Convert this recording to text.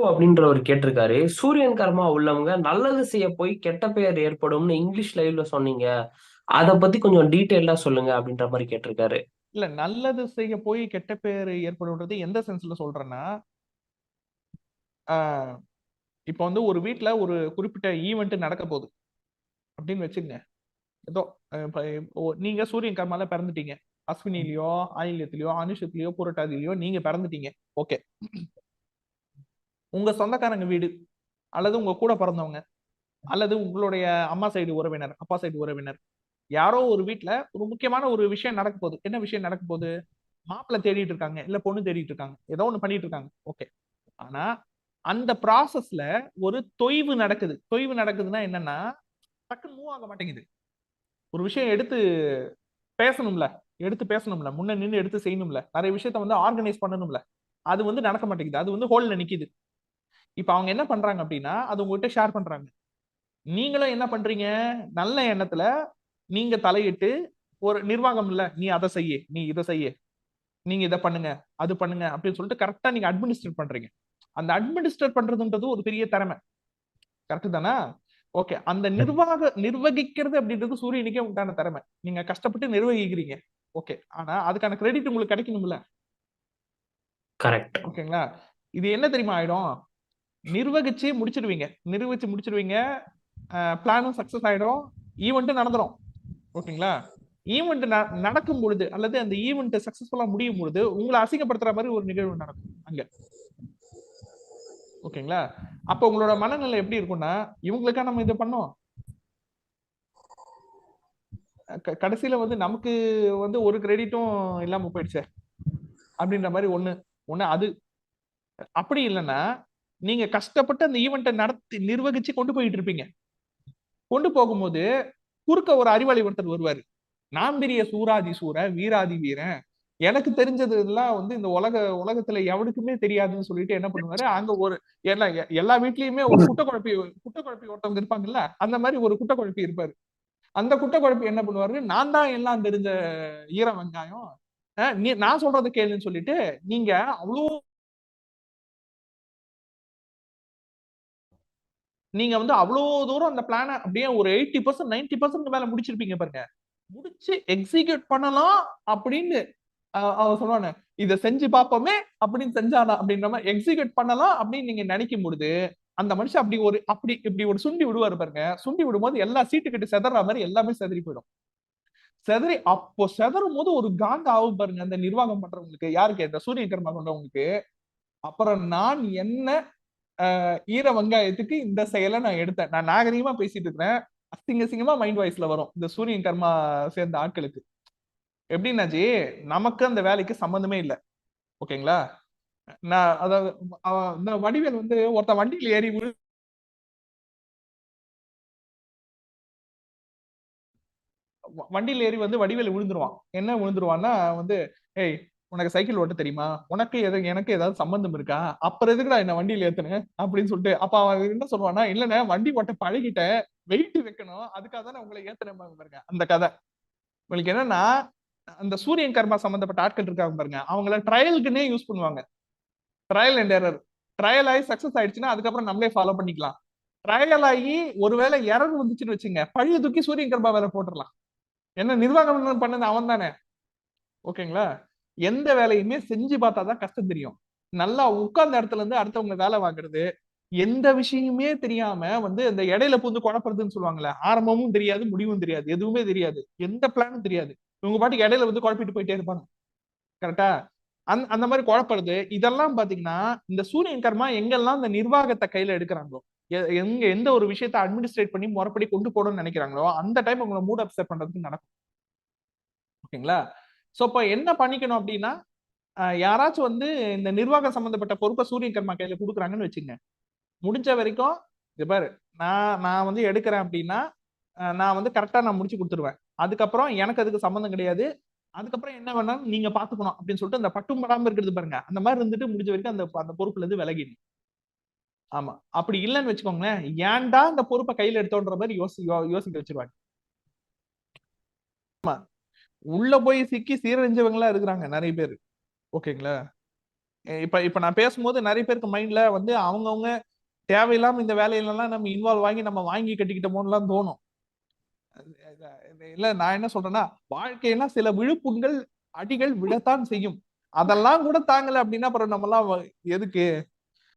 அப்படின்றவர் கேட்டிருக்காரு. சூரியன் கர்மா உள்ளவங்க நல்லது செய்ய போய் கெட்ட பெயர் ஏற்படும்னு இங்கிலீஷ் லைவ்ல சொன்னீங்க. அத பத்தி கொஞ்சம் டீட்டெயிலா சொல்லுங்க அப்படின்ற மாதிரி கேட்டிருக்காரு. இல்ல நல்லது செய்ய போய் கெட்ட பேர் ஏற்படுன்றது எந்த சென்ஸ்ல சொல்றேன்னா ஆஹ் இப்போ வந்து ஒரு வீட்டுல ஒரு குறிப்பிட்ட ஈவெண்ட் நடக்க போகுது அப்படின்னு வச்சுங்க ஏதோ ஓ- நீங்க சூரியன் கர்மால பிறந்துட்டீங்க. அஸ்வினிலயோ ஆயில்யத்திலயோ அனுஷத்திலயோ புரட்டாதிலயோ நீங்க பிறந்துட்டீங்க. ஓகே. உங்க சொந்தக்காரங்க வீடு அல்லது உங்க கூட பிறந்தவங்க அல்லது உங்களுடைய அம்மா சைடு உறவினர் அப்பா சைடு உறவினர் யாரோ ஒரு வீட்ல ஒரு முக்கியமான ஒரு விஷயம் நடக்க போகுது. என்ன விஷயம் நடக்க போகுது? மாப்பிள்ளை தேடிட்டு இருக்காங்க இல்ல பொண்ணு தேடிட்டு இருக்காங்க ஏதோ ஒண்ணு பண்ணிட்டு இருக்காங்க. ஓகே ஆனா அந்த ப்ராசஸ்ல ஒரு தொய்வு நடக்குது. தொய்வு நடக்குதுன்னா என்னன்னா டக்குன்னு மூவ் ஆக மாட்டேங்குது. ஒரு விஷயம் எடுத்து பேசணும்ல எடுத்து பேசணும்ல முன்ன நின்று எடுத்து செய்யணும்ல நிறைய விஷயத்த வந்து ஆர்கனைஸ் பண்ணணும்ல அது வந்து நடக்க மாட்டேங்குது. அது வந்து ஹோல்ல நிக்குது. இப்ப அவங்க என்ன பண்றாங்க அப்படின்னா அது உங்ககிட்ட ஷேர் பண்றாங்க. நீங்களும் என்ன பண்றீங்க? நல்ல எண்ணத்துல நீங்க தலையிட்டு ஒரு நிர்வாகம் இல்ல நீ அதை செய்ய நீ இதை செய்ய நீங்க இதை பண்ணுங்க அது பண்ணுங்க அப்படின்னு சொல்லிட்டு கரெக்டா நீங்க அட்மினிஸ்ட்ரேட் பண்றீங்க. அந்த அட்மினிஸ்ட்ரேட் பண்றதுன்றது ஒரு பெரிய திறமை. கரெக்ட் தானா? ஓகே அந்த நிர்வாக நிர்வகிக்கிறது அப்படின்றது சூரியனுக்கே உண்டான திறமை. நீங்க கஷ்டப்பட்டு நிர்வகிக்கிறீங்க. ஓகே ஆனா அதுக்கான கிரெடிட் உங்களுக்கு கிடைக்கணும்ல. கரெக்ட் ஓகேங்களா இது என்ன தெரியுமா ஆயிடும்? நிர்வகிச்சு முடிச்சிடுவீங்க. நிர்வகிச்சு முடிச்சிடுவீங்க. பிளானும் சக்சஸ் ஆயிடும். ஈவெண்ட்டும் நடந்துடும் ஓகேங்களா? ஈவெண்ட் நடக்கும் பொழுது அல்லது அந்த ஈவெண்ட் சக்சஸ்ஃபுல்லா முடியும் பொழுது உங்களை அசிங்கப்படுத்துற மாதிரி ஒரு நிகழ்வு நடக்கும் அங்க. ஓகேங்களா? அப்ப உங்களோட மனநிலை எப்படி இருக்கும்னா இவங்களுக்கா நம்ம இதை பண்ணோம்? கடைசியில வந்து நமக்கு வந்து ஒரு கிரெடிட்டும் இல்லாம போயிடுச்சே. அப்படின்ற மாதிரி ஒண்ணு ஒண்ணு அது. அப்படி இல்லைன்னா நீங்க கஷ்டப்பட்டு அந்த ஈவெண்ட்டை நடத்தி நிர்வகிச்சு கொண்டு போயிட்டு இருப்பீங்க. கொண்டு போகும்போது குறுக்க ஒரு அறிவாளி ஒருத்தர் வருவாரு. நான் பெரிய சூராதி சூர வீராதி வீரன். எனக்கு தெரிஞ்சது எல்லாம் வந்து இந்த உலக உலகத்துல எவனுக்குமே தெரியாதுன்னு சொல்லிட்டு என்ன பண்ணுவாரு? அங்க ஒரு எல்லா எல்லா வீட்லயுமே ஒரு குட்ட குழப்பி குட்ட குழப்பி ஒருத்தவங்க இருப்பாங்கல்ல அந்த மாதிரி ஒரு குட்ட குழப்பி இருப்பாரு. அந்த குட்ட குழப்பி என்ன பண்ணுவாரு? நான் தான் எல்லாம் தெரிஞ்ச ஈர வெங்காயம். நான் சொல்றது கேளுன்னு சொல்லிட்டு நீங்க அவ்வளோ நீங்க வந்து அவ்வளோ தூரம் அந்த பிளான அப்படியே ஒரு எயிட்டி பர்சன்ட் நைன்டி பர்சன்ட் மேல முடிச்சிருப்பீங்க பாருங்க. முடிச்சு எக்ஸிக்யூட் பண்ணலாம் அப்படின்னு அஹ் அவன் இதை செஞ்சு பார்ப்போமே அப்படின்னு செஞ்சானா? அப்படின்ற மாதிரி எக்ஸிக்யூட் பண்ணலாம் அப்படின்னு நீங்க நினைக்கும் பொழுது அந்த மனுஷன் அப்படி ஒரு அப்படி இப்படி ஒரு சுண்டி விடுவாரு பாருங்க. சுண்டி விடும்போது எல்லா சீட்டு கட்டு செதற மாதிரி எல்லாமே செதறி போயிடும். செதறி அப்போ செதறும் போது ஒரு காந்த ஆகும் பாருங்க அந்த நிர்வாகம் பண்றவங்களுக்கு. யாருக்கு? இந்த சூரிய கர்மா கொண்டவங்களுக்கு. அப்புறம் நான் என்ன ஈர வெங்காயத்துக்கு இந்த செயலை நான் எடுத்தேன். நான் நாகரிகமா பேசிட்டு இருக்கிறேன். அசிங்க சிங்கமா மைண்ட் வாய்ஸ்ல வரும். இந்த சூரியன் கர்மா சேர்ந்த ஆட்களுக்கு. எப்படின்னாச்சு நமக்கு அந்த வேலைக்கு சம்மந்தமே இல்லை. ஓகேங்களா? நான் அதாவது இந்த வடிவேல் வந்து ஒருத்தன் வண்டியில ஏறி விழு வ- வண்டியில ஏறி வந்து வடிவேல் விழுந்துருவான். என்ன விழுந்துருவான்னா வந்து ஏய் உனக்கு சைக்கிள் ஓட்ட தெரியுமா? உனக்கு எது எனக்கு ஏதாவது சம்பந்தம் இருக்கா? அப்புறம் எதுக்குடா என்ன வண்டியில ஏத்துனேன் அப்படின்னு சொல்லிட்டு அப்ப அவன் என்ன சொல்லுவான்னா இல்லண்ணே வண்டி ஓட்ட பழகிட்டேன். வெயிட் வைக்கணும். அதுக்காக தான் உங்களை ஏத்துனேன் பாருங்க அந்த கதை. உங்களுக்கு என்னன்னா அந்த சூரியன் கர்மா சம்பந்தப்பட்ட ஆட்கள் இருக்காங்க பாருங்க. அவங்கள ட்ரையலுக்குன்னே யூஸ் பண்ணுவாங்க. ட்ரையல் அண்ட் எரர் ட்ரையல் ஆகி சக்சஸ் ஆயிடுச்சுன்னா அதுக்கப்புறம் நம்மளே ஃபாலோ பண்ணிக்கலாம். ட்ரையல் ஆகி ஒருவேளை எரர் வந்துச்சுன்னு வச்சுங்க பழைய தூக்கி சூரியன் கர்மா வேலை போட்டுடலாம் என்ன நிர்வாகம் பண்ணது அவன் தானே ஓகேங்களா? எந்த வேலையுமே செஞ்சு பார்த்தாதான் கஷ்டம் தெரியும். நல்லா உட்கார்ந்த இடத்துல இருந்து அடுத்தவங்க வேலை வாங்குறது எந்த விஷயமே தெரியாம வந்து இந்த இடையில புந்து குழப்பறதுன்னு சொல்லுவாங்கல்ல ஆரம்பமும் தெரியாது முடிவும் தெரியாது எதுவுமே தெரியாது. எந்த பிளானும் தெரியாது. இவங்க பாட்டுக்கு இடையில வந்து குழப்பிட்டு போயிட்டே இருப்பாங்க. கரெக்டா அந்த அந்த மாதிரி குழப்பறது இதெல்லாம் பாத்தீங்கன்னா இந்த சூரியன் கர்மா எங்கெல்லாம் இந்த நிர்வாகத்தை கையில எடுக்கிறாங்களோ எ- எங்க எந்த ஒரு விஷயத்த அட்மினிஸ்ட்ரேட் பண்ணி முறைப்படி கொண்டு போகணும்னு நினைக்கிறாங்களோ அந்த டைம் உங்களை மூட் அப்செட் பண்றதுக்கு நடக்கும். ஓகேங்களா? ஸோ இப்போ என்ன பண்ணிக்கணும் அப்படின்னா யாராச்சும் வந்து இந்த நிர்வாகம் சம்மந்தப்பட்ட பொறுப்பை சூரியன் கர்மா கையில் கொடுக்குறாங்கன்னு வச்சுங்க முடிஞ்ச வரைக்கும் இது பாரு நான் நான் வந்து எடுக்கிறேன் அப்படின்னா நான் வந்து கரெக்டாக நான் முடிச்சு கொடுத்துருவேன். அதுக்கப்புறம் எனக்கு அதுக்கு சம்மந்தம் கிடையாது. அதுக்கப்புறம் என்ன வேணாலும் நீங்க பாத்துக்கணும் அப்படின்னு சொல்லிட்டு அந்த பட்டும் படாம இருக்கிறது பாருங்க. அந்த மாதிரி இருந்துட்டு முடிஞ்ச வரைக்கும் அந்த அந்த பொறுப்புல இருந்து விலகிடும் ஆமா. அப்படி இல்லைன்னு வச்சுக்கோங்களேன் ஏன்டா இந்த பொறுப்பை கையில எடுத்தோன்ற மாதிரி யோசி யோ- யோசிக்க வச்சிருவாங்க. ஆமா. உள்ள போய் சிக்கி சீரழிஞ்சவங்களா இருக்கிறாங்க நிறைய பேர். ஓகேங்களா? இப்ப இப்ப நான் பேசும்போது நிறைய பேருக்கு மைண்ட்ல வந்து அவங்கவுங்க தேவையில்லாம இந்த வேலையிலலாம் நம்ம இன்வால்வ் ஆகி நம்ம வாங்கி கட்டிக்கிட்டோமோலாம் தோணும். இல்ல நான் என்ன சொல்றேன்னா வாழ்க்கையில சில விழுப்புண்கள் அடிகள் விழத்தான் செய்யும். அதெல்லாம் கூட தாங்கல அப்படின்னா அப்புறம் நம்ம எல்லாம் எதுக்கு?